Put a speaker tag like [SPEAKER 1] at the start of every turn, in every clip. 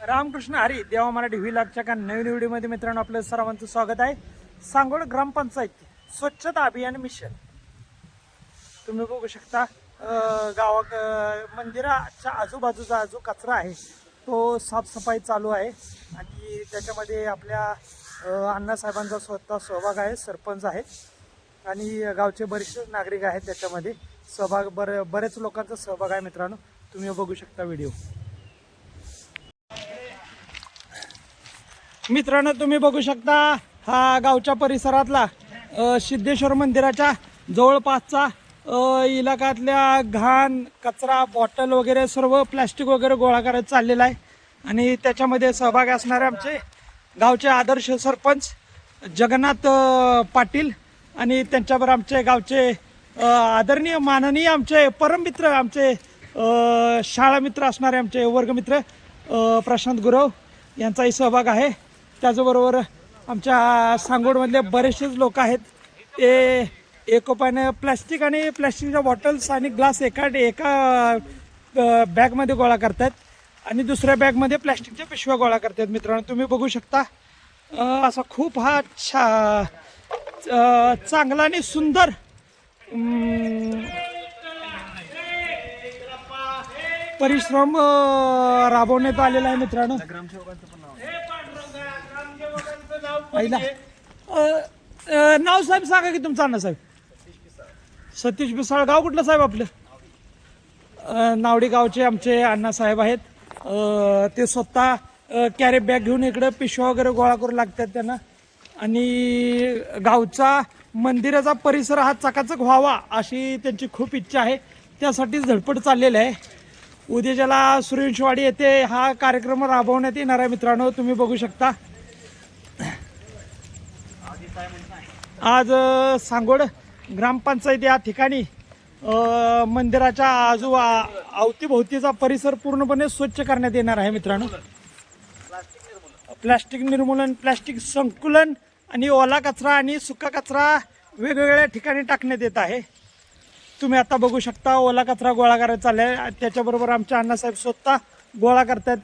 [SPEAKER 1] रामकृष्ण हरी देवा मराठी व्हिलागच्या का नवीन व्हिडिओमध्ये मित्रांनो आपलं सर्वांचं स्वागत आहे. सांगोड ग्रामपंचायत स्वच्छता अभियान मिशन. तुम्ही बघू शकता गावाक मंदिराच्या आजूबाजूचा जो कचरा आहे तो साफसफाई चालू आहे. आणि त्याच्यामध्ये आपल्या अण्णासाहेबांचा स्वतः सहभाग आहे सरपंच आहेत आणि गावचे बरेचसे नागरिक आहेत त्याच्यामध्ये. सहभाग बर बरेच लोकांचा सहभाग आहे मित्रांनो. तुम्ही बघू शकता व्हिडिओ. मित्रांनो तुम्ही बघू शकता हा गावच्या परिसरातला सिद्धेश्वर मंदिराच्या जवळपासचा इलाक्यातल्या घाण कचरा बॉटल वगैरे सर्व प्लॅस्टिक वगैरे गोळा करत चाललेला आहे. आणि त्याच्यामध्ये सहभागी असणारे आमचे गावचे आदर्श सरपंच जगन्नाथ पाटील आणि त्यांच्यावर आमचे गावचे आदरणीय माननीय आमचे परममित्र आमचे शाळामित्र असणारे आमचे वर्गमित्र प्रशांत गुरव यांचाही सहभाग आहे. त्याचबरोबर आमच्या सांगोडमधले बरेचसेच लोक आहेत. ते एकोपाने प्लॅस्टिक आणि प्लॅस्टिकच्या बॉटल्स आणि ग्लास एका एका बॅगमध्ये गोळा करतात आणि दुसऱ्या बॅगमध्ये प्लॅस्टिकच्या पिशव्या गोळा करतात मित्रांनो. तुम्ही बघू शकता. असा खूप हा छा चांगला आणि सुंदर परिश्रम राबवण्यात आलेला आहे मित्रांनो. पहिला. नाव साहेब सांगा की तुमचं अण्णा साहेब. सतीश बिसाळ गाव कुठलं साहेब आपलं? नावडी गावचे आमचे अण्णा साहेब आहेत. ते स्वतः कॅरी बॅग घेऊन इकडे पिशव्या वगैरे गोळा करू लागतात त्यांना. आणि गावचा मंदिराचा परिसर हा चकाचक व्हावा अशी त्यांची खूप इच्छा आहे. त्यासाठीच धडपड चाललेली आहे. उद्या ज्याला सूर्यवंशवाडी येथे हा कार्यक्रम राबवण्यात येणार आहे मित्रांनो तुम्ही बघू शकता. आज सांगोड ग्रामपंचायत या ठिकाणी मंदिराच्या आजू अवतीभोवतीचा परिसर पूर्णपणे स्वच्छ करण्यात येणार आहे मित्रांनो. प्लास्टिक निर्मूलन प्लास्टिक संकुलन आणि ओला कचरा आणि सुका कचरा वेगवेगळ्या ठिकाणी टाकण्यात येत आहे. तुम्ही आता बघू शकता ओला कचरा गोळा करायचा आहे त्याच्याबरोबर आमच्या अण्णासाहेब स्वतः गोळा करतात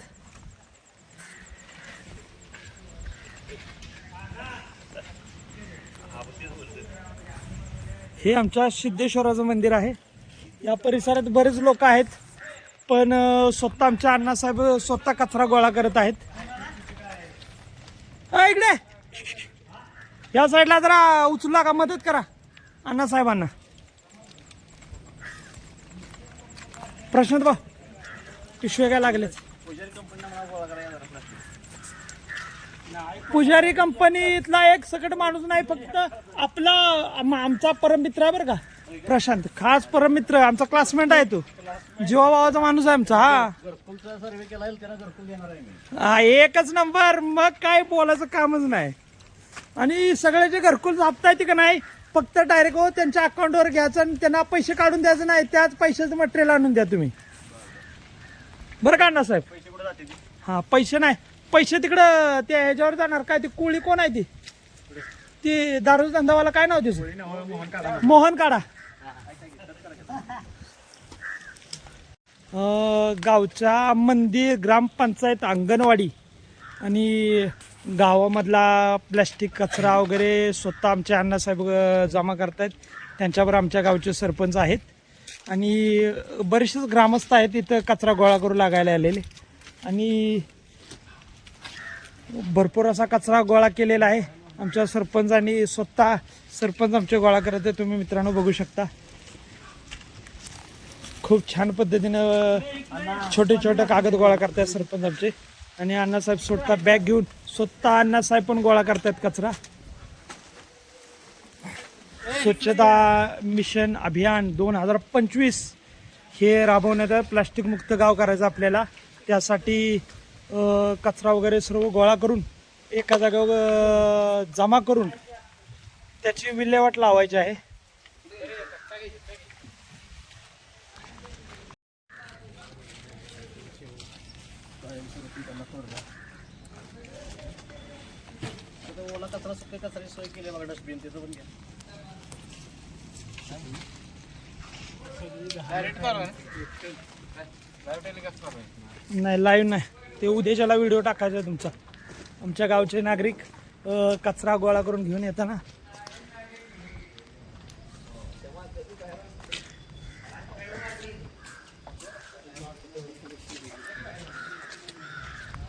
[SPEAKER 1] हे आमच्या सिद्धेश्वराचं मंदिर आहे. या परिसरात बरेच लोक आहेत पण स्वतः आमच्या अण्णासाहेब स्वतः कचरा गोळा करत आहेत. इकडे! या साईडला जरा उचलला का मदत करा अण्णासाहेबांना. प्रशांत बा पिशवे काय लागलेच पुजारी कंपनीतला एक सकट माणूस नाही फक्त आपला आमचा परममित्र आहे बरं का प्रशांत. खास परममित्र आमचा क्लासमेट आहे तो. जीवा भावाचा माणूस आहे आमचा हा. हा एकच नंबर. मग काय बोलायचं कामच नाही. आणि सगळे जे घरकुल हप्ता का नाही फक्त डायरेक्ट हो त्यांच्या अकाउंटवर घ्यायचं आणि त्यांना पैसे काढून द्यायचं नाही त्याच पैशाचं मटेरियल आणून द्या तुम्ही. बरं का अण्णा साहेब? हा पैसे नाही. पैसे तिकडं त्या ह्याच्यावर जाणार. काय ती कोळी कोण आहे ती? ती दारू धंदावाला काय नाव तिचं?
[SPEAKER 2] मोहन काढा.
[SPEAKER 1] गावचा गावच्या मंदिर ग्रामपंचायत अंगणवाडी आणि गावामधला प्लॅस्टिक कचरा वगैरे स्वतः आमचे अण्णासाहेब जमा करतायत. त्यांच्यावर आमच्या गावचे सरपंच आहेत. आणि बरेचसेच ग्रामस्थ आहेत इथं कचरा गोळा करू लागायला आलेले. आणि भरपूर असा कचरा गोळा केलेला आहे. आमच्या सरपंचांनी स्वतः सरपंच आमचे गोळा करत आहे. तुम्ही मित्रांनो बघू शकता. खूप छान पद्धतीनं छोटे छोटे कागद गोळा करतात सरपंच आमचे. आणि अण्णासाहेब स्वतः बॅग घेऊन स्वतः अण्णासाहेब पण गोळा करतात कचरा. स्वच्छता मिशन अभियान दोन हजार पंचवीस हे राबवण्यात प्लास्टिकमुक्त गाव करायचं आपल्याला. त्यासाठी कचरा वगैरे सर्व गोळा करून एका जागेवर जमा करून त्याची विल्हेवाट लावायची आहे.
[SPEAKER 2] आता ओला कचरा सुके कचऱ्याची सोय केली बघा डस्टबिन त्याचं पण घ्या
[SPEAKER 1] नाही लाईव्ह नाही. ते उद्याच्याला व्हिडिओ टाकायचा आहे तुमचा. आमच्या गावचे नागरिक कचरा गोळा करून घेऊन येताना.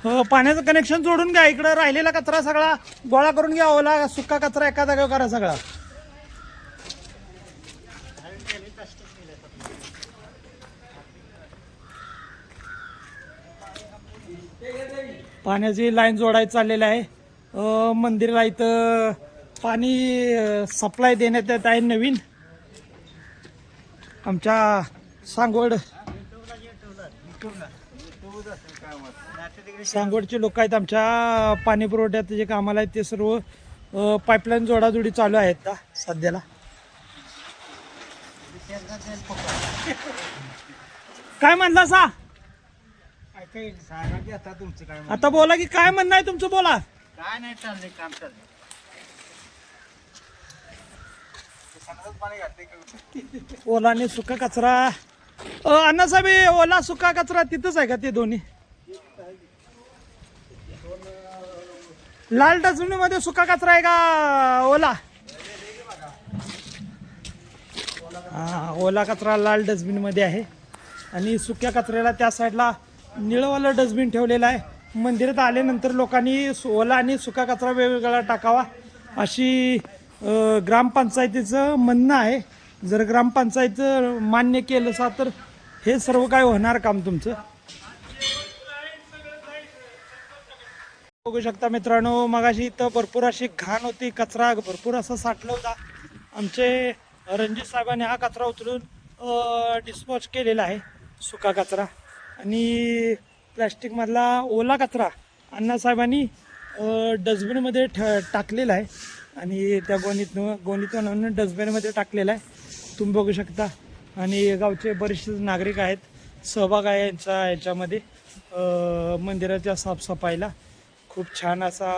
[SPEAKER 1] हो पाण्याचं कनेक्शन जोडून घ्या. इकडं राहिलेला कचरा सगळा गोळा करून घ्या. ओला सुका कचरा एका जागेवर करा सगळा. पाण्याची लाईन जोडायची चाललेली आहे. मंदिराला इथं पाणी सप्लाय देण्यात येत आहे नवीन. आमच्या सांगोड सांगोडचे लोक आहेत. आमच्या पाणी पुरवठ्यात जे कामाला आहेत ते सर्व पाईपलाईन जोडाजोडी चालू आहेत का सध्याला. काय म्हणला सा
[SPEAKER 2] आता तुमचं काय
[SPEAKER 1] आता बोला की काय म्हणणं आहे तुमचं बोला.
[SPEAKER 2] काय नाही चाललंय काम चाललंय. पाणी घातले
[SPEAKER 1] ओला आणि सुका कचरा. अ, अण्णासाहेब हे ओला सुका कचरा तिथंच आहे का ते दोन्ही? लाल डस्टबिनमध्ये सुका कचरा आहे का ओला? हा ओला कचरा लाल डस्टबिनमध्ये आहे. आणि सुक्या कचऱ्याला त्या साईडला निळवालं डस्टबिन ठेवलेलं आहे. मंदिरात आल्यानंतर लोकांनी ओला आणि सुका कचरा वेगवेगळा टाकावा. अशी ग्रामपंचायतीचं म्हणणं आहे. जर ग्रामपंचायत मान्य केलं सा तर हे सर्व काय होणार काम तुमचं? बघू शकता मित्रांनो मगाशी इथं भरपूर अशी घाण होती कचरा भरपूर असा साठला होता. आमचे रणजित साहेबांनी हा कचरा उचलून डिस्पोज केलेला आहे सुका कचरा. आणि प्लॅस्टिकमधला ओला कचरा अण्णासाहेबांनी डस्टबिनमध्ये ठ टाकलेला आहे. आणि त्या गोणीतनं गोणीतून डस्टबिनमध्ये टाकलेला आहे. तुम्ही बघू शकता. आणि गावचे बरेचसे नागरिक आहेत. सहभाग आहे यांचा याच्यामध्ये. मंदिराच्या साफसफाईला खूप छान असा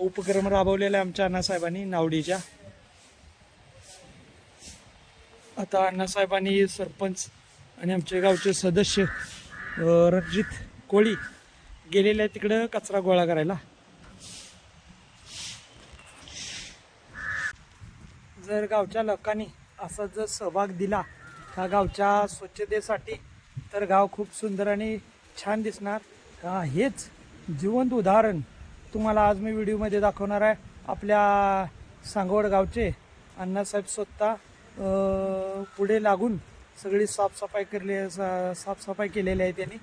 [SPEAKER 1] उपक्रम राबवलेला आहे आमच्या अण्णासाहेबांनी नावडीच्या. आता अण्णासाहेबांनी सरपंच आणि आमचे गावचे सदस्य रणजित कोळी गेलेले आहे तिकडं कचरा गोळा करायला. जर गावच्या लोकांनी असा जर सहभाग दिला हा गावच्या स्वच्छतेसाठी तर गाव खूप सुंदर आणि छान दिसणार. हेच जिवंत उदाहरण तुम्हाला आज मी व्हिडिओमध्ये दाखवणार आहे. आपल्या सांगवड गावचे अण्णासाहेब स्वतः पुढे लागून सगळी साफसफाई करली सा- साफसफाई केलेली आहे त्यांनी.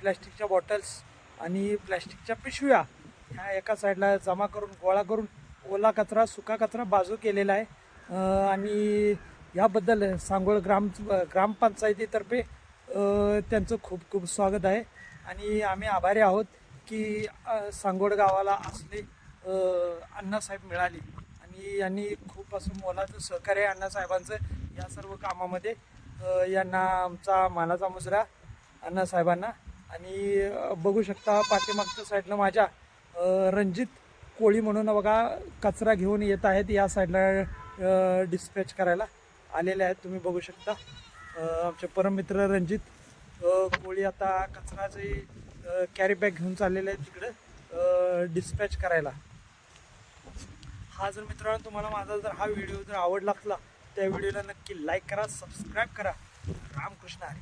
[SPEAKER 1] प्लॅस्टिकच्या बॉटल्स आणि प्लॅस्टिकच्या पिशव्या ह्या एका साईडला जमा करून गोळा करून ओला कचरा सुका कचरा बाजू केलेला आहे. आणि याबद्दल सांगोळ ग्राम ग्रामपंचायतीतर्फे त्यांचं खूप खूप स्वागत आहे. आणि आम्ही आभारी आहोत की सांगोड गावाला असले अण्णासाहेब मिळाले. आणि यांनी खूप असं मोलाचं सहकार्य अण्णासाहेबांचं या सर्व कामामध्ये. यांना आमचा मानाचा मुजरा अण्णासाहेबांना आणि बघू शकता पाठीमागच्या साईडनं माझ्या रणजित कोळी म्हणून बघा कचरा घेऊन येत आहेत या साईडला डिस्पॅच करायला आलेले आहेत. तुम्ही बघू शकता आमचे परममित्र रणजित कोळी आता कचराचे कॅरी बॅग घेऊन चाललेले आहेत तिकडं डिस्पॅच करायला. हा जर मित्रांनो तुम्हाला माझा जर हा व्हिडिओ जर आवडला असला त्या व्हिडिओला नक्की लाईक करा सबस्क्राईब करा. रामकृष्ण हरी.